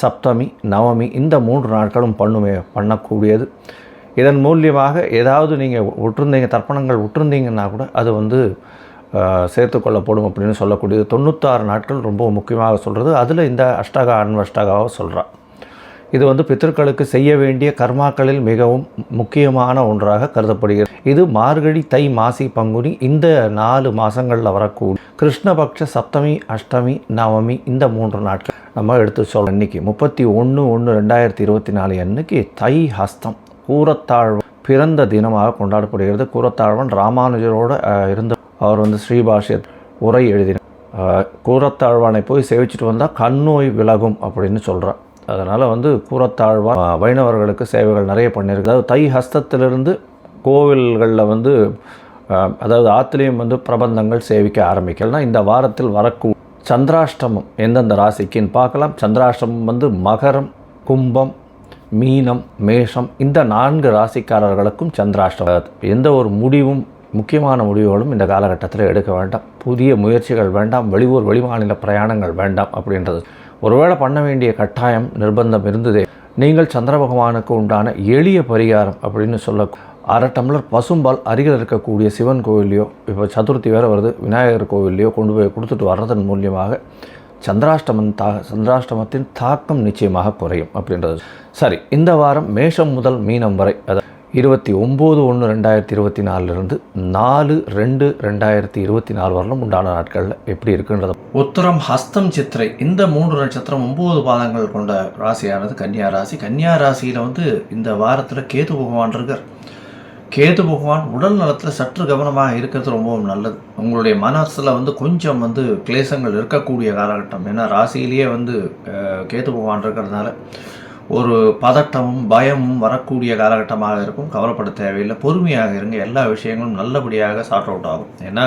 சப்தமி நவமி இந்த மூன்று நாட்களும் பண்ணுமே பண்ணக்கூடியது. இதன் மூலியமாக ஏதாவது நீங்கள் விட்டுருந்தீங்க தர்ப்பணங்கள் விட்டுருந்தீங்கன்னா கூட அது வந்து சேர்த்துக்கொள்ளப்படும் அப்படின்னு சொல்லக்கூடியது. தொண்ணூத்தாறு நாட்கள் ரொம்ப முக்கியமாக சொல்கிறது அதில் இந்த அஷ்டகா அன்வஷ்டகாவை சொல்கிறான் இது வந்து பித்தர்களுக்கு செய்ய வேண்டிய கர்மாக்களில் மிகவும் முக்கியமான ஒன்றாக கருதப்படுகிறது. இது மார்கழி தை மாசி பங்குனி இந்த நாலு மாதங்களில் வரக்கூடிய கிருஷ்ணபக்ஷ சப்தமி அஷ்டமி நவமி இந்த மூன்று நாட்கள். நம்ம எடுத்து சொல்கிறோம் இன்னைக்கு முப்பத்தி ஒன்று ஒன்று ரெண்டாயிரத்தி இருபத்தி நாலு அன்னைக்கு தை ஹஸ்தம் கூரத்தாழ்வு பிறந்த தினமாக கொண்டாடப்படுகிறது. கூரத்தாழ்வன் ராமானுஜரோட இருந்த அவர் வந்து ஸ்ரீபாஷ்ய உரை எழுதினார். கூரத்தாழ்வானை போய் சேவிச்சுட்டு வந்தால் கண்ணோய் விலகும் அப்படின்னு சொல்கிறார் அதனால் வந்து கூரத்தாழ்வான் வைணவர்களுக்கு சேவைகள் நிறைய பண்ணியிருக்கு. அதாவது தை ஹஸ்தத்திலிருந்து கோவில்களில் வந்து அதாவது ஆத்திலையும் வந்து பிரபந்தங்கள் சேவிக்க ஆரம்பிக்கலாம் இந்த வாரத்தில் வரக்கூ சந்திராஷ்டமம் எந்தெந்த ராசிக்குன்னு பார்க்கலாம். சந்திராஷ்டமம் வந்து மகரம் கும்பம் மீனம் மேஷம் இந்த நான்கு ராசிக்காரர்களுக்கும் சந்திராஷ்டமம். எந்த ஒரு முடிவும் முக்கியமான முடிவுகளும் இந்த காலகட்டத்தில் எடுக்க வேண்டாம். புதிய முயற்சிகள் வேண்டாம். வெளியூர் வெளிமாநில பிரயாணங்கள் வேண்டாம் அப்படின்றது. ஒருவேளை பண்ண வேண்டிய கட்டாயம் நிர்பந்தம் இருந்ததே. நீங்கள் சந்திர பகவானுக்கு உண்டான எளிய பரிகாரம் அப்படின்னு சொல்ல அரை டம்ளர் பசும்பால் அருகில் இருக்கக்கூடிய சிவன் கோவில்லையோ இப்போ சதுர்த்தி வேறு வருது விநாயகர் கோவில்லையோ கொண்டு போய் கொடுத்துட்டு வர்றதன் மூலியமாக சந்திராஷ்டமன் தா சந்திராஷ்டமத்தின் தாக்கம் நிச்சயமாக குறையும் அப்படின்றது. சரி இந்த வாரம் மேஷம் முதல் மீனம் வரை அதாவது இருபத்தி ஒம்பது ஒன்று ரெண்டாயிரத்தி இருபத்தி நாலுலேருந்து நாலு ரெண்டு ரெண்டாயிரத்தி இருபத்தி நாலு வரலும் உண்டான நாட்களில் எப்படி இருக்குன்றது உத்தரம் ஹஸ்தம் சித்திரை இந்த மூன்று நட்சத்திரம் ஒம்பது பாதங்கள் கொண்ட ராசியானது கன்னியா ராசி. கன்னியா ராசியில் வந்து இந்த வாரத்தில் கேது பகவான் இருக்கார். கேது பகவான் உடல் நலத்தில் சற்று கவனமாக இருக்கிறது ரொம்பவும் நல்லது. உங்களுடைய மனசில் வந்து கொஞ்சம் வந்து கிளேசங்கள் இருக்கக்கூடிய காலகட்டம். ஏன்னா ராசியிலேயே வந்து கேது பகவான் இருக்கிறதுனால ஒரு பதட்டமும் பயமும் வரக்கூடிய காலகட்டமாக இருக்கும். கவலைப்பட தேவையில்லை. பொறுமையாக இருங்க. எல்லா விஷயங்களும் நல்லபடியாக சார்ட் அவுட் ஆகும். ஏன்னா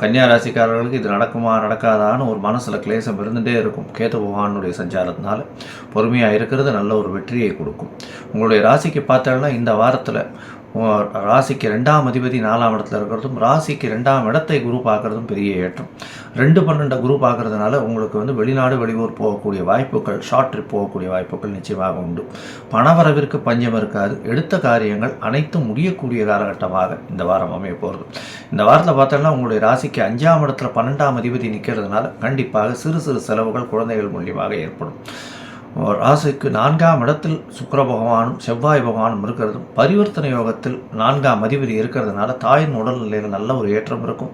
கன்னியா ராசிக்காரர்களுக்கு இது நடக்குமா நடக்காதான்னு ஒரு மனசில் கிளேசம் இருந்துகிட்டே இருக்கும். கேத்து பகவானுடைய சஞ்சாரத்தினால பொறுமையாக இருக்கிறது நல்ல ஒரு வெற்றியை கொடுக்கும். உங்களுடைய ராசிக்கு பார்த்தோம்னா இந்த வாரத்தில் ராசிக்கு ரெண்டாம் அதிபதி நாலாம் இடத்துல இருக்கிறதும் ராசிக்கு ரெண்டாம் இடத்தை குரு பார்க்கறதும் பெரிய ஏற்றம். ரெண்டு பன்னெண்டை குரு பார்க்கறதுனால உங்களுக்கு வந்து வெளிநாடு வெளியூர் போகக்கூடிய வாய்ப்புகள் ஷார்ட் ட்ரிப் போகக்கூடிய வாய்ப்புகள் நிச்சயமாக உண்டு. பணவரவிற்கு பஞ்சம் இருக்காது. எடுத்த காரியங்கள் அனைத்தும் முடியக்கூடிய காலகட்டமாக இந்த வாரம் அமைய போகிறது. இந்த வாரத்தில் பார்த்தோம்னா உங்களுடைய ராசிக்கு அஞ்சாம் இடத்துல பன்னெண்டாம் அதிபதி நிற்கிறதுனால கண்டிப்பாக சிறு சிறு செலவுகள் குழந்தைகள் மூலியமாக ஏற்படும். ராசிக்கு நான்காம் இடத்தில் சுக்கர பகவானும் செவ்வாய் பகவானும் இருக்கிறதும் பரிவர்த்தனை யோகத்தில் நான்காம் அதிபதி இருக்கிறதுனால தாயின் உடல்நிலையில் நல்ல ஒரு ஏற்றம் இருக்கும்.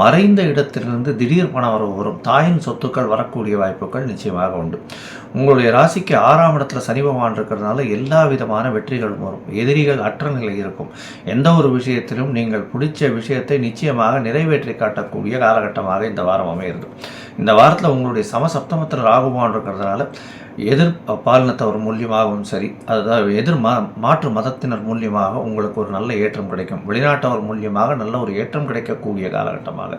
மறைந்த இடத்திலிருந்து திடீர் பணம் வரவு வரும். தாயின் சொத்துக்கள் வரக்கூடிய வாய்ப்புகள் நிச்சயமாக உண்டு. உங்களுடைய ராசிக்கு ஆறாம் இடத்துல சனி பகவான் இருக்கிறதுனால எல்லா விதமான வெற்றிகளும் வரும். எதிரிகள் அற்ற நிலை இருக்கும். எந்த ஒரு விஷயத்திலும் நீங்கள் பிடிச்ச விஷயத்தை நிச்சயமாக நிறைவேற்றி காட்டக்கூடிய காலகட்டமாக இந்த வாரம் அமையிறது இந்த வாரத்தில் உங்களுடைய சமசப்தமத்தில் ராகுபான் இருக்கிறதுனால எதிர் பாலினத்தவர் மூலியமாகவும் சரி அதாவது எதிர் மா மாற்று மதத்தினர் மூலியமாக உங்களுக்கு ஒரு நல்ல ஏற்றம் கிடைக்கும். வெளிநாட்டவர் மூலியமாக நல்ல ஒரு ஏற்றம் கிடைக்கக்கூடிய காலகட்டமாக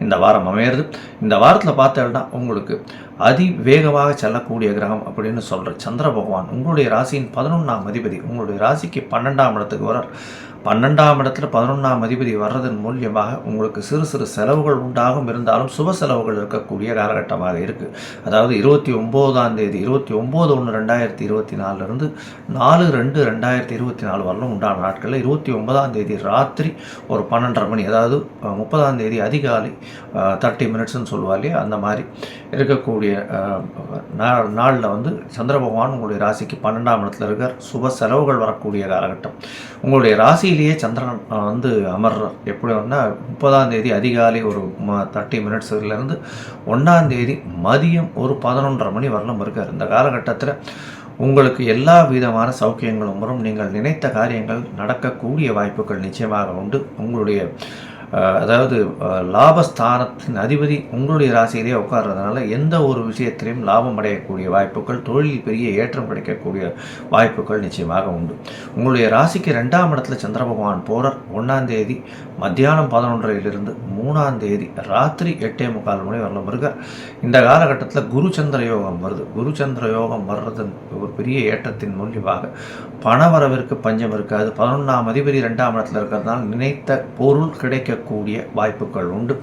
இந்த வாரம் அமையிறது. இந்த வாரத்தில் பார்த்தோம்னா உங்களுக்கு அதிவேகமாக செல்லக்கூடிய கிரகம் அப்படின்னு சொல்கிற சந்திர பகவான் உங்களுடைய ராசியின் பதினொன்றாம் அதிபதி உங்களுடைய ராசிக்கு பன்னெண்டாம் இடத்துக்கு வர பன்னெண்டாம் இடத்துல பதினொன்றாம் அதிபதி வர்றதன் மூலியமாக உங்களுக்கு சிறு சிறு செலவுகள் உண்டாகும். இருந்தாலும் சுப செலவுகள் இருக்கக்கூடிய காலகட்டமாக இருக்குது அதாவது இருபத்தி ஒம்போதாம் தேதி இருபத்தி ஒம்பது ஒன்று ரெண்டாயிரத்தி இருபத்தி நாலுலேருந்து நாலு ரெண்டு ரெண்டாயிரத்தி இருபத்தி நாலு வரலும் உண்டான நாட்களில் இருபத்தி ஒன்பதாம் தேதி ராத்திரி ஒரு பன்னெண்டரை மணி அதாவது முப்பதாம் தேதி அதிகாலை தேர்ட்டி மினிட்ஸ்னு சொல்லுவா இல்லையா? அந்த மாதிரி இருக்கக்கூடிய நா- நாளில் வந்து சந்திர பகவான் உங்களுடைய ராசிக்கு பன்னெண்டாம் இடத்துல இருக்கார். சுப செலவுகள் வரக்கூடிய காலகட்டம். உங்களுடைய ராசியிலேயே சந்திரன் வந்து அமர்றோம் எப்படி வந்து முப்பதாம் தேதி அதிகாலை ஒரு தேர்ட்டி மினிட்ஸ்லேருந்து ஒன்றாம் தேதி மதியம் ஒரு பதினொன்றரை மணி வரலும் இருக்கார். இந்த காலகட்டத்தில் உங்களுக்கு எல்லா விதமான சௌக்கியங்களும் வரும். நீங்கள் நினைத்த காரியங்கள் நடக்கக்கூடிய வாய்ப்புகள் நிச்சயமாக உண்டு. உங்களுடைய அதாவது லாபஸ்தானத்தின் அதிபதி உங்களுடைய ராசியிலேயே உட்கார்றதுனால எந்த ஒரு விஷயத்திலையும் லாபம் அடையக்கூடிய வாய்ப்புகள் தொழிலில் பெரிய ஏற்றம் கிடைக்கக்கூடிய வாய்ப்புகள் நிச்சயமாக உண்டு. உங்களுடைய ராசிக்கு ரெண்டாம் இடத்துல சந்திர பகவான் போகிறார் ஒன்றாம் தேதி மத்தியானம் பதினொன்றையிலிருந்து மூணாம் தேதி ராத்திரி எட்டே முக்கால் மணி வரலும். இருக்கார் இந்த காலகட்டத்தில் குரு சந்திர யோகம் வருது. குரு சந்திர யோகம் வர்றது ஒரு பெரிய ஏற்றத்தின் மூலியமாக பணவரவிற்கு பஞ்சம் இருக்காது. பதினொன்றாம் அதிபதி ரெண்டாம் இடத்துல இருக்கிறதுனால நினைத்த பொருள் கிடைக்க கிடைக்கக்கூடிய வாய்ப்புகள் உண்டு.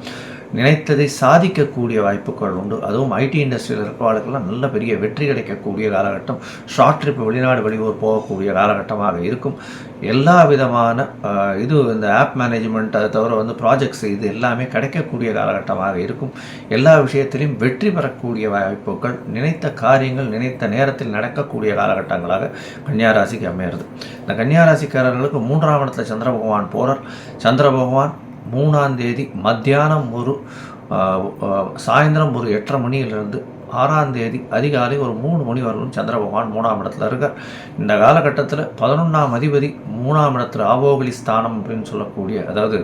நினைத்ததை சாதிக்கக்கூடிய வாய்ப்புகள் உண்டு. அதுவும் ஐடி இண்டஸ்ட்ரியில் இருக்கிறவர்களுக்கெல்லாம் நல்ல பெரிய வெற்றி கிடைக்கக்கூடிய காலகட்டம். ஷார்ட் ட்ரிப் வெளிநாடு வெளியூர் போகக்கூடிய காலகட்டமாக இருக்கும். எல்லா விதமான இது இந்த ஆப் மேனேஜ்மெண்ட் அதை தவிர வந்து ப்ராஜெக்ட்ஸ் இது எல்லாமே கிடைக்கக்கூடிய காலகட்டமாக இருக்கும். எல்லா விஷயத்திலையும் வெற்றி பெறக்கூடிய வாய்ப்புகள் நினைத்த காரியங்கள் நினைத்த நேரத்தில் நடக்கக்கூடிய காலகட்டங்களாக கன்னியாராசிக்கு அமையிறது. இந்த கன்னியாராசிக்காரர்களுக்கு மூன்றாம் இடத்துல சந்திர பகவான் போகிறார் சந்திர பகவான் மூணாந்தேதி மத்தியானம் ஒரு சாயந்தரம் ஒரு எட்டரை மணியிலிருந்து ஆறாம் தேதி அதிகாலை ஒரு மூணு மணி வரலும் சந்திர பகவான் மூணாம் இடத்துல இருக்கார். இந்த காலகட்டத்தில் பதினொன்றாம் அதிபதி மூணாம் இடத்துல ஆவோகலி ஸ்தானம் அப்படின்னு சொல்லக்கூடிய அதாவது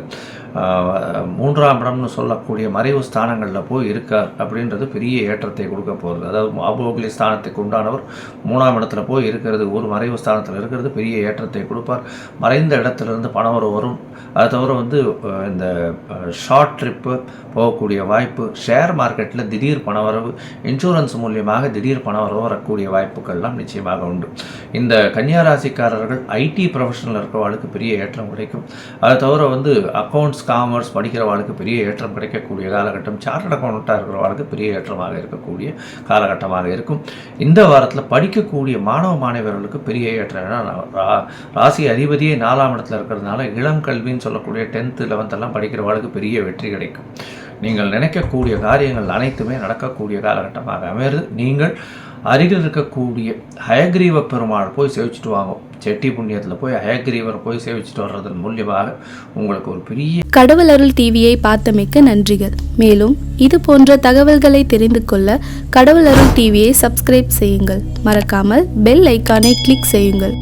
மூன்றாம் இடம்னு சொல்லக்கூடிய மறைவு ஸ்தானங்களில் போய் இருக்கார் அப்படின்றது பெரிய ஏற்றத்தை கொடுக்க போகிறது அதாவது ஆபோகலி ஸ்தானத்துக்கு உண்டானவர் மூணாம் இடத்துல போய் இருக்கிறது ஒரு மறைவு ஸ்தானத்தில் இருக்கிறது பெரிய ஏற்றத்தை கொடுப்பார். மறைந்த இடத்துலேருந்து பணம் வரும் அது தவிர வந்து இந்த ஷார்ட் ட்ரிப்பு போகக்கூடிய வாய்ப்பு ஷேர் மார்க்கெட்டில் திடீர் பணவரவு இன்சூரன்ஸ் மூலியமாக திடீர் பணம் வரக்கூடிய வாய்ப்புகள்லாம் நிச்சயமாக உண்டு. இந்த கன்னியாராசிக்காரர்கள் ஐடி ப்ரொஃபஷனில் இருக்கிறவாளுக்கு பெரிய ஏற்றம் கிடைக்கும். அதை தவிர வந்து அக்கௌண்ட்ஸ் காமர்ஸ் படிக்கிறவாளுக்கு பெரிய ஏற்றம் கிடைக்கக்கூடிய காலகட்டம் சார்ட்டர்ட் அக்கௌண்ட்டாக இருக்கிறவாளுக்கு பெரிய ஏற்றமாக இருக்கக்கூடிய காலகட்டமாக இருக்கும். இந்த வாரத்தில் படிக்கக்கூடிய மாணவ மாணவர்களுக்கு பெரிய ஏற்றம் ஏன்னா ரா- ராசி அதிபதியே நாலாம் இடத்துல இருக்கிறதுனால இளம் கல்வின்னு சொல்லக்கூடிய டென்த்து லெவன்த்தெல்லாம் படிக்கிறவாளுக்கு பெரிய வெற்றி கிடைக்கும். நீங்கள் நினைக்கக்கூடிய காரியங்கள் அனைத்துமே நடக்கக்கூடிய காலகட்டமாக அமையிறது நீங்கள் அருகில் இருக்கக்கூடிய ஹயக்ரீவ பெருமாள் போய் சேவிச்சுட்டு வாங்க. செட்டி புண்ணியத்தில் போய் ஹயக்ரீவர் போய் சேவிச்சுட்டு வர்றதன் மூலியமாக உங்களுக்கு ஒரு பெரிய கடவுள் அருள் டிவியை பார்த்தமைக்க நன்றிகள். மேலும் இது போன்ற தகவல்களை தெரிந்து கொள்ள கடவுள் அருள் டிவியை சப்ஸ்கிரைப் செய்யுங்கள். மறக்காமல் பெல் ஐக்கானை கிளிக் செய்யுங்கள்.